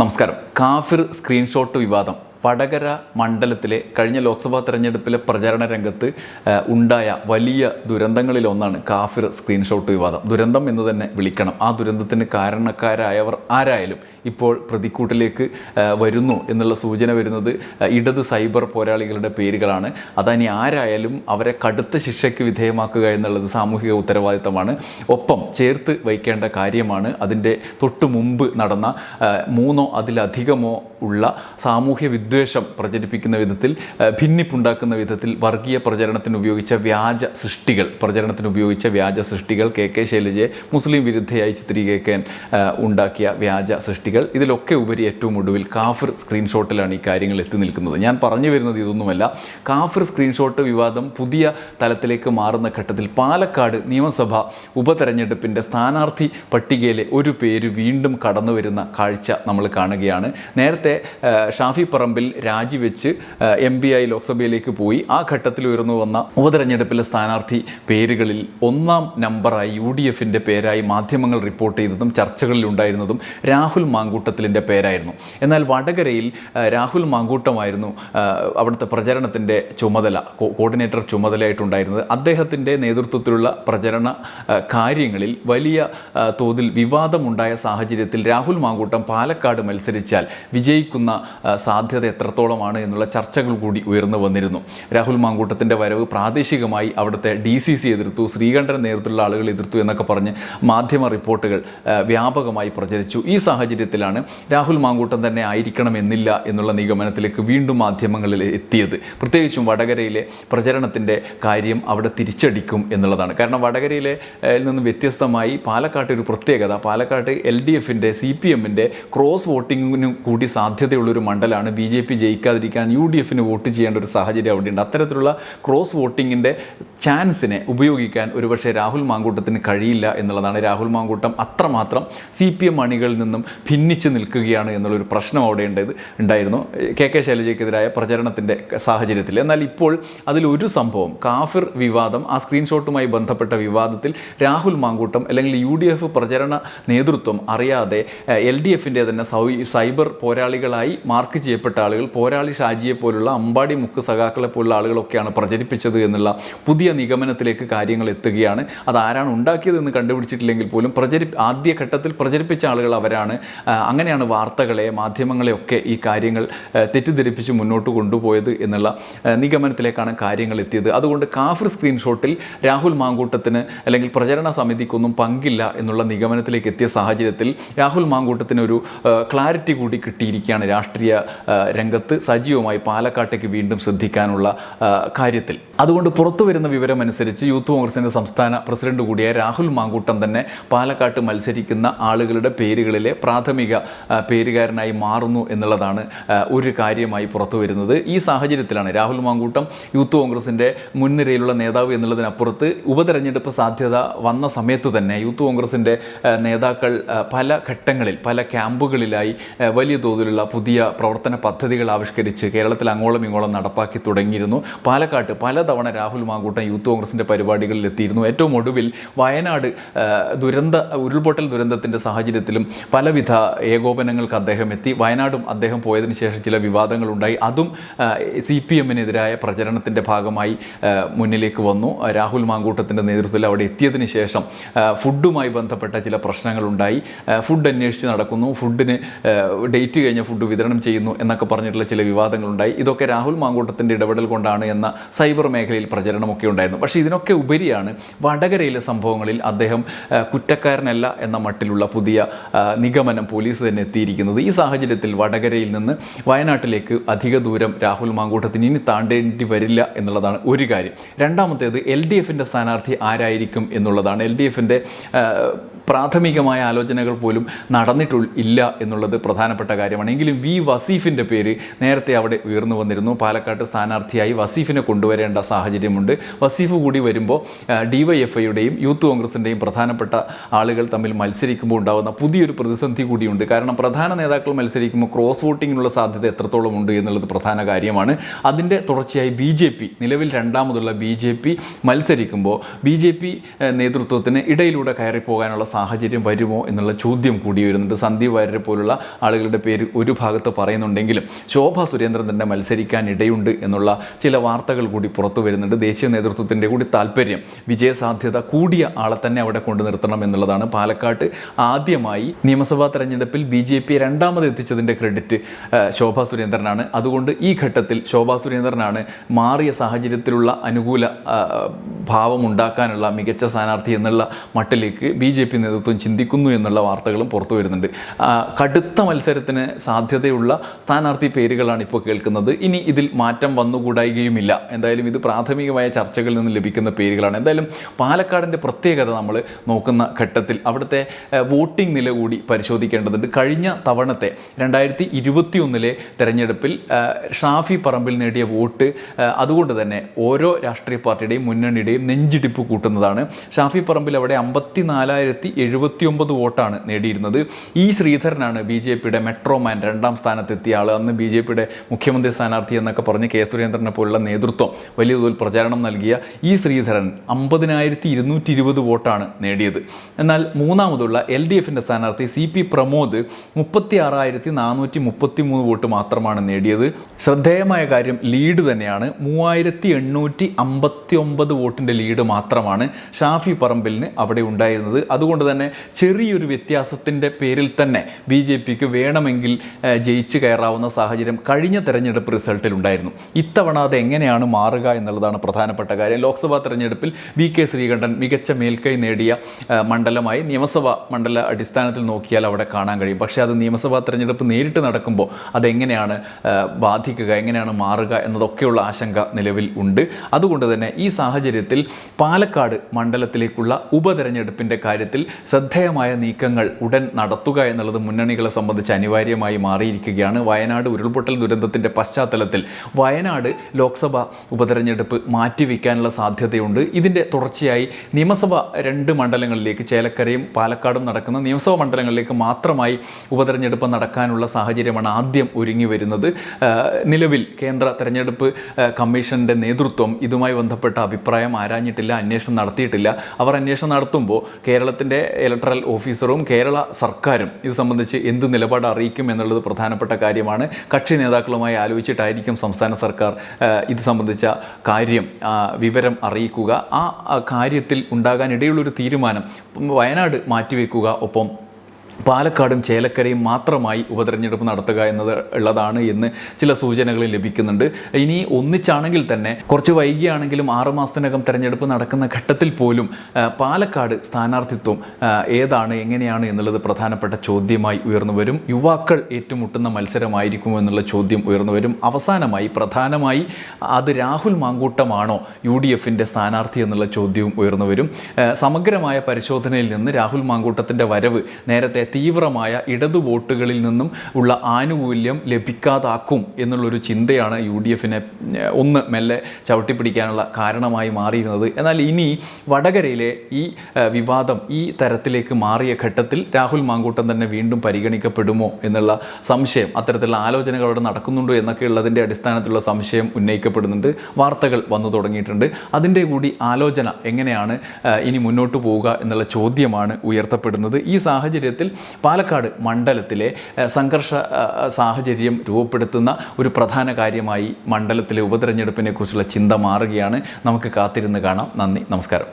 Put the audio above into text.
നമസ്കാരം. കാഫിർ സ്ക്രീൻഷോട്ട് വിവാദം. വടകര മണ്ഡലത്തിലെ കഴിഞ്ഞ ലോക്സഭാ തെരഞ്ഞെടുപ്പിലെ പ്രചാരണ രംഗത്ത് ഉണ്ടായ വലിയ ദുരന്തങ്ങളിലൊന്നാണ് കാഫിർ സ്ക്രീൻഷോട്ട് വിവാദം. ദുരന്തം എന്ന് തന്നെ വിളിക്കണം. ആ ദുരന്തത്തിന് കാരണക്കാരായവർ ആരായാലും ഇപ്പോൾ പ്രതിക്കൂട്ടിലേക്ക് വരുന്നു എന്നുള്ള സൂചന വരുന്നത് ഇടത് സൈബർ പോരാളികളുടെ പേരുകളാണ്. അതാണ് ആരായാലും അവരെ കടുത്ത ശിക്ഷയ്ക്ക് വിധേയമാക്കുക എന്നുള്ളത് സാമൂഹിക ഉത്തരവാദിത്തമാണ്. ഒപ്പം ചേർത്ത് വയ്ക്കേണ്ട കാര്യമാണ് അതിന്റെ തൊട്ടു മുമ്പ് നടന്ന മൂന്നോ അതിലധികമോ ഉള്ള സാമൂഹ്യ വിദ്വേഷം പ്രചരിപ്പിക്കുന്ന വിധത്തിൽ ഭിന്നിപ്പുണ്ടാക്കുന്ന വിധത്തിൽ വർഗീയ പ്രചരണത്തിന് ഉപയോഗിച്ച വ്യാജ സൃഷ്ടികൾ പ്രചരണത്തിന് ഉപയോഗിച്ച വ്യാജ സൃഷ്ടികൾ കെ കെ ശൈലജയെ മുസ്ലിം വിരുദ്ധയായി ചിത്രീകരിക്കാൻ ഉണ്ടാക്കിയ വ്യാജ സൃഷ്ടികൾ ഇതിലൊക്കെ ഉപരി ഏറ്റവും ഒടുവിൽ കാഫിർ സ്ക്രീൻഷോട്ടിലാണ് ഈ കാര്യങ്ങൾ എത്തി നിൽക്കുന്നത്. ഞാൻ പറഞ്ഞു വരുന്നത് ഇതൊന്നുമല്ല. കാഫിർ സ്ക്രീൻഷോട്ട് വിവാദം പുതിയ തലത്തിലേക്ക് മാറുന്ന ഘട്ടത്തിൽ പാലക്കാട് നിയമസഭ ഉപതെരഞ്ഞെടുപ്പിന്റെ സ്ഥാനാർത്ഥി പട്ടികയിലെ ഒരു പേര് വീണ്ടും കടന്നു വരുന്ന കാഴ്ച നമ്മൾ കാണുകയാണ്. നേരത്തെ ഷാഫി പറമ്പിൽ രാജിവെച്ച് എം പി ആയി ലോക്സഭയിലേക്ക് പോയി. ആ ഘട്ടത്തിൽ ഉയർന്നു വന്ന ഉപതെരഞ്ഞെടുപ്പിലെ സ്ഥാനാർത്ഥി പേരുകളിൽ ഒന്നാം നമ്പറായി യു ഡി എഫിന്റെ പേരായി മാധ്യമങ്ങൾ റിപ്പോർട്ട് ചെയ്തതും ചർച്ചകളിലുണ്ടായിരുന്നതും രാഹുൽ മാങ്കൂട്ടത്തിലിന്റെ പേരായിരുന്നു. എന്നാൽ വടകരയിൽ രാഹുൽ മാങ്കൂട്ടമായിരുന്നു അവിടുത്തെ പ്രചരണത്തിന്റെ ചുമതല കോർഡിനേറ്റർ ചുമതലയായിട്ടുണ്ടായിരുന്നത്. അദ്ദേഹത്തിന്റെ നേതൃത്വത്തിലുള്ള പ്രചരണ കാര്യങ്ങളിൽ വലിയ തോതിൽ വിവാദമുണ്ടായ സാഹചര്യത്തിൽ രാഹുൽ മാങ്കൂട്ടം പാലക്കാട് മത്സരിച്ചാൽ വിജയിക്കുന്ന സാധ്യത എത്രത്തോളമാണ് എന്നുള്ള ചർച്ചകൾ കൂടി ഉയർന്നു വന്നിരുന്നു. രാഹുൽ മാങ്കൂട്ടത്തിന്റെ വരവ് പ്രാദേശികമായി അവിടുത്തെ ഡി സി സി എതിർത്തു ശ്രീകണ്ഠൻ നേതൃത്വത്തിലുള്ള ആളുകൾ എതിർത്തു എന്നൊക്കെ പറഞ്ഞ് മാധ്യമ റിപ്പോർട്ടുകൾ വ്യാപകമായി പ്രചരിച്ചു. ഈ സാഹചര്യത്തിലാണ് രാഹുൽ മാങ്കൂട്ടം തന്നെ ആയിരിക്കണം എന്നില്ല എന്നുള്ള നിഗമനത്തിലേക്ക് വീണ്ടും മാധ്യമങ്ങളിൽ എത്തിയത്. പ്രത്യേകിച്ചും വടകരയിലെ പ്രചരണത്തിന്റെ കാര്യം അവിടെ തിരിച്ചടിക്കും എന്നുള്ളതാണ്. കാരണം വടകരയിലെ നിന്ന് വ്യത്യസ്തമായി പാലക്കാട്ട് ഒരു പ്രത്യേകത. പാലക്കാട്ട് എൽ ഡി എഫിന്റെ സി പി എമ്മിന്റെ ക്രോസ് വോട്ടിങ്ങിനും കൂടി സാധ്യതയുള്ളൊരു മണ്ഡലമാണ് ബി ജെ പി ജയിക്കാതിരിക്കാൻ യു ഡി എഫിന് വോട്ട് ചെയ്യേണ്ട ഒരു സാഹചര്യം അവിടെയുണ്ട്. അത്തരത്തിലുള്ള ക്രോസ് വോട്ടിങ്ങിന്റെ ചാൻസിനെ ഉപയോഗിക്കാൻ ഒരുപക്ഷെ രാഹുൽ മാങ്കൂട്ടത്തിന് കഴിയില്ല എന്നുള്ളതാണ്. രാഹുൽ മാങ്കൂട്ടം അത്രമാത്രം സി പി എം അണികളിൽ നിന്നും ഭിന്നിച്ച് നിൽക്കുകയാണ് എന്നുള്ളൊരു പ്രശ്നം അവിടെ ഉണ്ടത് ഉണ്ടായിരുന്നു. കെ കെ ശൈലജയ്ക്കെതിരായ പ്രചരണത്തിന്റെ സാഹചര്യത്തിൽ. എന്നാൽ ഇപ്പോൾ അതിലൊരു സംഭവം കാഫിർ വിവാദം ആ സ്ക്രീൻഷോട്ടുമായി ബന്ധപ്പെട്ട വിവാദത്തിൽ രാഹുൽ മാങ്കൂട്ടം അല്ലെങ്കിൽ യു ഡി എഫ് പ്രചരണ നേതൃത്വം അറിയാതെ എൽ ഡി എഫിന്റെ തന്നെ സൈബർ പോരാളികളായി മാർക്ക് ചെയ്യപ്പെട്ട ആളുകൾ പോരാളി ഷാജിയെ പോലുള്ള അമ്പാടി മുക്ക് സഖാക്കളെ പോലുള്ള ആളുകളൊക്കെയാണ് പ്രചരിപ്പിച്ചത് എന്നുള്ള പുതിയ നിഗമനത്തിലേക്ക് കാര്യങ്ങൾ എത്തുകയാണ്. അത് ആരാണ് ഉണ്ടാക്കിയതെന്ന് കണ്ടുപിടിച്ചിട്ടില്ലെങ്കിൽ പോലും പ്രചരി ആദ്യഘട്ടത്തിൽ പ്രചരിപ്പിച്ച ആളുകൾ അവരാണ് അങ്ങനെയാണ് വാർത്തകളെ മാധ്യമങ്ങളെയൊക്കെ ഈ കാര്യങ്ങൾ തെറ്റിദ്ധരിപ്പിച്ച് മുന്നോട്ട് കൊണ്ടുപോയത് എന്നുള്ള നിഗമനത്തിലേക്കാണ് കാര്യങ്ങൾ എത്തിയത്. അതുകൊണ്ട് കാഫർ സ്ക്രീൻഷോട്ടിൽ രാഹുൽ മാങ്കൂട്ടത്തിന് അല്ലെങ്കിൽ പ്രചരണ സമിതിക്കൊന്നും പങ്കില്ല എന്നുള്ള നിഗമനത്തിലേക്ക് എത്തിയ സാഹചര്യത്തിൽ രാഹുൽ മാങ്കൂട്ടത്തിന് ഒരു ക്ലാരിറ്റി കൂടി കിട്ടിയിരിക്കുകയാണ് രാഷ്ട്രീയ രംഗത്ത്. സജീവമായി പാലക്കാട്ടേക്ക് വീണ്ടും ശ്രദ്ധിക്കാനുള്ള കാര്യത്തിൽ. അതുകൊണ്ട് പുറത്തു വരുന്ന വിവരമനുസരിച്ച് യൂത്ത് കോൺഗ്രസിന്റെ സംസ്ഥാന പ്രസിഡന്റ് കൂടിയായ രാഹുൽ മാങ്കൂട്ടം തന്നെ പാലക്കാട്ട് മത്സരിക്കുന്ന ആളുകളുടെ പേരുകളിലെ പ്രാഥമിക ആ, പേരുകാരനായി മാറുന്നു എന്നുള്ളതാണ് ഒരു കാര്യമായി പുറത്തു വരുന്നത്. ഈ സാഹചര്യത്തിലാണ് രാഹുൽ മാങ്കൂട്ടം യൂത്ത് കോൺഗ്രസിന്റെ മുൻനിരയിലുള്ള നേതാവ് എന്നുള്ളതിനപ്പുറത്ത് ഉപതെരഞ്ഞെടുപ്പ് സാധ്യത വന്ന സമയത്ത് തന്നെ യൂത്ത് കോൺഗ്രസിന്റെ നേതാക്കൾ പല ഘട്ടങ്ങളിൽ പല ക്യാമ്പുകളിലായി വലിയ തോതിലുള്ള പുതിയ പ്രവർത്തന പദ്ധതികൾ ആവിഷ്കരിച്ച് കേരളത്തിൽ അങ്ങോളം ഇങ്ങോളം നടപ്പാക്കി തുടങ്ങിയിരുന്നു. പാലക്കാട്ട് പലതവണ രാഹുൽ മാങ്കൂട്ടം യൂത്ത് കോൺഗ്രസിന്റെ പരിപാടികളിൽ എത്തിയിരുന്നു. ഏറ്റവും ഒടുവിൽ വയനാട് ദുരന്ത ഉരുൾപൊട്ടൽ ദുരന്തത്തിന്റെ സാഹചര്യത്തിലും പലവിധ ഏകോപനങ്ങൾക്ക് അദ്ദേഹം എത്തി. വയനാടും അദ്ദേഹം പോയതിനു ശേഷം ചില വിവാദങ്ങളുണ്ടായി. അതും സി പി എമ്മിനെതിരായ പ്രചരണത്തിന്റെ ഭാഗമായി മുന്നിലേക്ക് വന്നു. രാഹുൽ മാങ്കൂട്ടത്തിന്റെ നേതൃത്വത്തിൽ അവിടെ എത്തിയതിന് ശേഷം ഫുഡുമായി ബന്ധപ്പെട്ട ചില പ്രശ്നങ്ങളുണ്ടായി. ഫുഡ് അന്വേഷിച്ച് നടക്കുന്നു. ഫുഡിന് ഡേറ്റ് കഴിഞ്ഞ ഫുഡ് വിതരണം ചെയ്യുന്നു എന്നൊക്കെ പറഞ്ഞിട്ടുള്ള ചില വിവാദങ്ങളുണ്ടായി. ഇതൊക്കെ രാഹുൽ മാങ്കൂട്ടത്തിന്റെ ഇടപെടൽ കൊണ്ടാണ് എന്ന സൈബർ മേഖലയിൽ പ്രചരണമൊക്കെ ഉണ്ടായിരുന്നു. പക്ഷേ ഇതിനൊക്കെ ഉപരിയാണ് വടകരയിലെ സംഭവങ്ങളിൽ അദ്ദേഹം കുറ്റക്കാരനല്ല എന്ന മട്ടിലുള്ള പുതിയ നിഗമനം പോലീസ് തന്നെ എത്തിയിരിക്കുന്നത്. ഈ സാഹചര്യത്തിൽ വടകരയിൽ നിന്ന് വയനാട്ടിലേക്ക് അധിക ദൂരം രാഹുൽ മാങ്കൂട്ടത്തിന് ഇനി താണ്ടേണ്ടി വരില്ല എന്നുള്ളതാണ് ഒരു കാര്യം. രണ്ടാമത്തേത് എൽ ഡി എഫിന്റെ സ്ഥാനാർത്ഥി ആരായിരിക്കും എന്നുള്ളതാണ്. എൽ ഡി എഫിന്റെ പ്രാഥമികമായ ആലോചനകൾ പോലും നടന്നിട്ടു ഇല്ല എന്നുള്ളത് പ്രധാനപ്പെട്ട കാര്യമാണ്. എങ്കിലും വി വസീഫിന്റെ പേര് നേരത്തെ അവിടെ ഉയർന്നു വന്നിരുന്നു. പാലക്കാട്ട് സ്ഥാനാർത്ഥിയായി വസീഫിനെ കൊണ്ടുവരേണ്ട സാഹചര്യമുണ്ട്. വസീഫ് കൂടി വരുമ്പോൾ ഡിവൈഎഫ്ഐയുടെയും യൂത്ത് കോൺഗ്രസിന്റെയും പ്രധാനപ്പെട്ട ആളുകൾ തമ്മിൽ മത്സരിക്കുമ്പോൾ ഉണ്ടാകുന്ന പുതിയൊരു പ്രതിസന്ധി കൂടി കൂടിയുണ്ട്. കാരണം പ്രധാന നേതാക്കൾ മത്സരിക്കുമ്പോൾ ക്രോസ് വോട്ടിങ്ങിനുള്ള സാധ്യത എത്രത്തോളം ഉണ്ട് എന്നുള്ളത് പ്രധാന കാര്യമാണ്. അതിന്റെ തുടർച്ചയായി ബി ജെ പി നിലവിൽ രണ്ടാമതുള്ള ബി ജെ പി മത്സരിക്കുമ്പോൾ ബി ജെ പി നേതൃത്വത്തിന് ഇടയിലൂടെ കയറിപ്പോകാനുള്ള സാഹചര്യം വരുമോ എന്നുള്ള ചോദ്യം കൂടി വരുന്നുണ്ട്. സന്ദീപ് വാര്യരെ പോലുള്ള ആളുകളുടെ പേര് ഒരു ഭാഗത്ത് പറയുന്നുണ്ടെങ്കിലും ശോഭ സുരേന്ദ്രൻ തന്നെ മത്സരിക്കാൻ ഇടയുണ്ട് എന്നുള്ള ചില വാർത്തകൾ കൂടി പുറത്തു വരുന്നുണ്ട്. ദേശീയ നേതൃത്വത്തിന്റെ കൂടി താല്പര്യം വിജയസാധ്യത കൂടിയ ആളെ തന്നെ അവിടെ കൊണ്ടു നിർത്തണം എന്നുള്ളതാണ്. പാലക്കാട്ട് ആദ്യമായി നിയമസഭാ തെരഞ്ഞെടുപ്പിൽ ബി ജെ പി രണ്ടാമത് എത്തിച്ചതിന്റെ ക്രെഡിറ്റ് ശോഭാ സുരേന്ദ്രനാണ്. അതുകൊണ്ട് ഈ ഘട്ടത്തിൽ ശോഭാ സുരേന്ദ്രനാണ് മാറിയ സാഹചര്യത്തിലുള്ള അനുകൂല ആ, ഭാവം ഉണ്ടാക്കാനുള്ള മികച്ച സ്ഥാനാർത്ഥി എന്നുള്ള മട്ടിലേക്ക് ബി ജെ പി നേതൃത്വം ചിന്തിക്കുന്നു എന്നുള്ള വാർത്തകളും പുറത്തു വരുന്നുണ്ട്. കടുത്ത മത്സരത്തിന് സാധ്യതയുള്ള സ്ഥാനാർത്ഥി പേരുകളാണ് ഇപ്പോൾ കേൾക്കുന്നത്. ഇനി ഇതിൽ മാറ്റം വന്നുകൂടായികയുമില്ല. എന്തായാലും ഇത് പ്രാഥമികമായ ചർച്ചകളിൽ നിന്ന് ലഭിക്കുന്ന പേരുകളാണ്. എന്തായാലും പാലക്കാടിന്റെ പ്രത്യേകത നമ്മൾ നോക്കുന്ന ഘട്ടത്തിൽ അവിടുത്തെ വോട്ടിംഗ് നില കൂടി പരിശോധിക്കേണ്ടതുണ്ട് കഴിഞ്ഞ തവണത്തെ രണ്ടായിരത്തി ഇരുപത്തി ഒന്നിലെ തെരഞ്ഞെടുപ്പിൽ ഷാഫി പറമ്പിൽ നേടിയ വോട്ട് അതുകൊണ്ട് തന്നെ ഓരോ രാഷ്ട്രീയ പാർട്ടിയുടെയും മുന്നണിയുടെയും നെഞ്ചിടിപ്പ് കൂട്ടുന്നതാണ്. ഷാഫി പറമ്പിൽ അവിടെ അമ്പത്തി നാലായിരത്തി എഴുപത്തി ഒമ്പത് വോട്ടാണ് നേടിയിരുന്നത്. ഈ ശ്രീധരനാണ് ബി ജെ പിയുടെ മെട്രോമാൻ രണ്ടാം സ്ഥാനത്തെത്തിയ ആൾ അന്ന് ബി ജെ പിയുടെ മുഖ്യമന്ത്രി സ്ഥാനാർത്ഥി എന്നൊക്കെ പറഞ്ഞ് കെ സുരേന്ദ്രനെ പോലുള്ള നേതൃത്വം വലിയ തോതിൽ പ്രചാരണം നൽകിയ ഈ ശ്രീധരൻ അമ്പതിനായിരത്തി ഇരുന്നൂറ്റി ഇരുപത് വോട്ടാണ് നേടിയത്. എന്നാൽ മൂന്നാമതുള്ള എൽ ഡി എഫിന്റെ സ്ഥാനാർത്ഥി സി പി പ്രമോദ് മുപ്പത്തി ആറായിരത്തി നാനൂറ്റി മുപ്പത്തി മൂന്ന് വോട്ട് മാത്രമാണ് നേടിയത്. ശ്രദ്ധേയമായ കാര്യം ലീഡ് തന്നെയാണ്. മൂവായിരത്തി എണ്ണൂറ്റി അമ്പത്തി ഒമ്പത് വോട്ടിന്റെ ലീഡ് മാത്രമാണ് ഷാഫി പറമ്പിലിന് അവിടെ ഉണ്ടായിരുന്നത്. അതുകൊണ്ട് തന്നെ ചെറിയൊരു വ്യത്യാസത്തിന്റെ പേരിൽ തന്നെ ബി ജെ പിക്ക് വേണമെങ്കിൽ ജയിച്ചു കയറാവുന്ന സാഹചര്യം കഴിഞ്ഞ തെരഞ്ഞെടുപ്പ് റിസൾട്ടിൽ ഉണ്ടായിരുന്നു. ഇത്തവണ അത് എങ്ങനെയാണ് മാറുക എന്നുള്ളതാണ് പ്രധാനപ്പെട്ട കാര്യം. ലോക്സഭാ തെരഞ്ഞെടുപ്പിൽ വി കെ ശ്രീകണ്ഠൻ മികച്ച മേൽക്കൈ നേടിയ മണ്ഡലമായി നിയമസഭാ മണ്ഡല അടിസ്ഥാനത്തിൽ നോക്കിയാൽ അവിടെ കാണാൻ കഴിയും. പക്ഷേ അത് നിയമസഭാ തെരഞ്ഞെടുപ്പ് നേരിട്ട് നടക്കുമ്പോൾ അതെങ്ങനെയാണ് ബാധിക്കുക എങ്ങനെയാണ് മാറുക എന്നതൊക്കെയുള്ള ആശങ്ക നിലവിൽ ഉണ്ട്. അതുകൊണ്ട് തന്നെ ഈ സാഹചര്യത്തിൽ പാലക്കാട് മണ്ഡലത്തിലേക്കുള്ള ഉപതെരഞ്ഞെടുപ്പിന്റെ കാര്യത്തിൽ ശ്രദ്ധേയമായ നീക്കങ്ങൾ ഉടൻ നടത്തുക എന്നുള്ളത് മുന്നണികളെ സംബന്ധിച്ച് അനിവാര്യമായി മാറിയിരിക്കുകയാണ്. വയനാട് ഉരുൾപൊട്ടൽ ദുരന്തത്തിന്റെ പശ്ചാത്തലത്തിൽ വയനാട് ലോക്സഭ ഉപതെരഞ്ഞെടുപ്പ് മാറ്റിവെക്കാനുള്ള സാധ്യതയുണ്ട്. ഇതിന്റെ തുടർച്ചയായി നിയമസഭ രണ്ട് മണ്ഡലങ്ങളിലേക്ക് ചേലക്കരയും പാലക്കാടും നടക്കുന്ന നിയമസഭാ മണ്ഡലങ്ങളിലേക്ക് മാത്രമായി ഉപതെരഞ്ഞെടുപ്പ് നടക്കാനുള്ള സാഹചര്യമാണ് ആദ്യം ഒരുങ്ങി വരുന്നത്. നിലവിൽ കേന്ദ്ര തെരഞ്ഞെടുപ്പ് കമ്മീഷന്റെ നേതൃത്വം ഇതുമായി ബന്ധപ്പെട്ട അഭിപ്രായം ആരാഞ്ഞിട്ടില്ല അന്വേഷണം നടത്തിയിട്ടില്ല. അവർ അന്വേഷണം നടത്തുമ്പോൾ കേരളത്തിന്റെ ഇലക്ട്രൽ ഓഫീസറും കേരള സർക്കാരും ഇത് സംബന്ധിച്ച് എന്ത് നിലപാട് അറിയിക്കും എന്നുള്ളത് പ്രധാനപ്പെട്ട കാര്യമാണ്. കക്ഷി നേതാക്കളുമായി ആലോചിച്ചിട്ടായിരിക്കും സംസ്ഥാന സർക്കാർ ഇത് സംബന്ധിച്ച കാര്യം വിവരം അറിയിക്കുക. ആ കാര്യത്തിൽ ഉണ്ടാകാനിടയുള്ളൊരു തീരുമാനം വയനാട് മാറ്റിവെക്കുക. ഒപ്പം പാലക്കാടും ചേലക്കരയും മാത്രമായി ഉപതെരഞ്ഞെടുപ്പ് നടത്തുക എന്നത് ഉള്ളതാണ് എന്ന് ചില സൂചനകൾ ലഭിക്കുന്നുണ്ട്. ഇനി ഒന്നിച്ചാണെങ്കിൽ തന്നെ കുറച്ച് വൈകിയാണെങ്കിലും ആറുമാസത്തിനകം തെരഞ്ഞെടുപ്പ് നടക്കുന്ന ഘട്ടത്തിൽ പോലും പാലക്കാട് സ്ഥാനാർത്ഥിത്വം ഏതാണ് എങ്ങനെയാണ് എന്നുള്ളത് പ്രധാനപ്പെട്ട ചോദ്യമായി ഉയർന്നു വരും. യുവാക്കൾ ഏറ്റുമുട്ടുന്ന മത്സരമായിരിക്കുമോ എന്നുള്ള ചോദ്യം ഉയർന്നു വരും. അവസാനമായി പ്രധാനമായി അത് രാഹുൽ മാങ്കൂട്ടമാണോ യു ഡി എഫിന്റെ സ്ഥാനാർത്ഥി എന്നുള്ള ചോദ്യവും ഉയർന്നു വരും. സമഗ്രമായ പരിശോധനയിൽ നിന്ന് രാഹുൽ മാങ്കൂട്ടത്തിന്റെ വരവ് നേരത്തെ തീവ്രമായ ഇടതു വോട്ടുകളിൽ നിന്നും ഉള്ള ആനുകൂല്യം ലഭിക്കാതാക്കും എന്നുള്ളൊരു ചിന്തയാണ് യു ഡി എഫിനെ ഒന്ന് മെല്ലെ ചവിട്ടിപ്പിടിക്കാനുള്ള കാരണമായി മാറിയിരുന്നത്. എന്നാൽ ഇനി വടകരയിലെ ഈ വിവാദം ഈ തരത്തിലേക്ക് മാറിയ ഘട്ടത്തിൽ രാഹുൽ മാങ്കൂട്ടം തന്നെ വീണ്ടും പരിഗണിക്കപ്പെടുമോ എന്നുള്ള സംശയം അത്തരത്തിലുള്ള ആലോചനകൾ അവിടെ നടക്കുന്നുണ്ടോ എന്നൊക്കെ ഉള്ളതിന്റെ അടിസ്ഥാനത്തിലുള്ള സംശയം ഉന്നയിക്കപ്പെടുന്നുണ്ട്. വാർത്തകൾ വന്നു തുടങ്ങിയിട്ടുണ്ട്. അതിന്റെ കൂടി ആലോചന എങ്ങനെയാണ് ഇനി മുന്നോട്ട് പോവുക എന്നുള്ള ചോദ്യമാണ് ഉയർത്തപ്പെടുന്നത്. ഈ സാഹചര്യത്തിൽ പാലക്കാട് മണ്ഡലത്തിലെ സംഘർഷ സാഹചര്യം രൂപപ്പെടുത്തുന്ന ഒരു പ്രധാന കാര്യമായി മണ്ഡലത്തിലെ ഉപതെരഞ്ഞെടുപ്പിനെ കുറിച്ചുള്ള ചിന്ത മാറുകയാണ്. നമുക്ക് കാത്തിരുന്ന് കാണാം. നന്ദി. നമസ്കാരം.